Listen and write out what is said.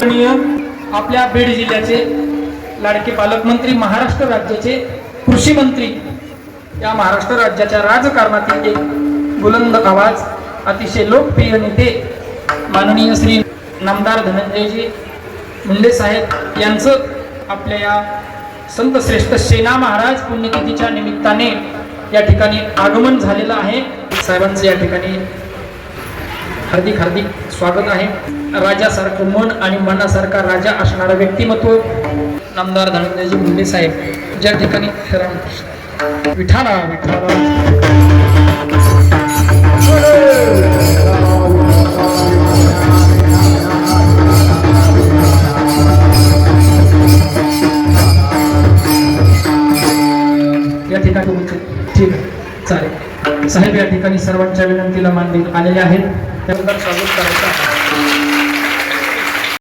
माननीय आपल्या बीड जिल्ह्याचे लाडके पालकमंत्री महाराष्ट्र राज्याचे कृषी मंत्री या महाराष्ट्र राज्याच्या राजकारणातील एक बुलंद आवाज अतिशय लोकप्रिय नेते माननीय श्री नामदार धनंजयजी मुंडे साहेब यांचं आपल्या या संत श्रेष्ठ सेना महाराज पुण्यतिथीच्या निमित्ताने या ठिकाणी आगमन झालेलं आहे. साहेबांचं या ठिकाणी हार्दिक हार्दिक स्वागत आहे. राजासारखं मन आणि मनासारखा राजा असणारं व्यक्तिमत्व नामदार धनंजयजी मुंडे साहेब. ज्या ठिकाणी रामकृष्ण विठाला विठाला या ठिकाणी ठीक आहे. चालेल. साहेब या ठिकाणी सर्वांच्या विनंतीला मान देत आलेले आहेत. त्याबद्दल स्वागत करायचं आहे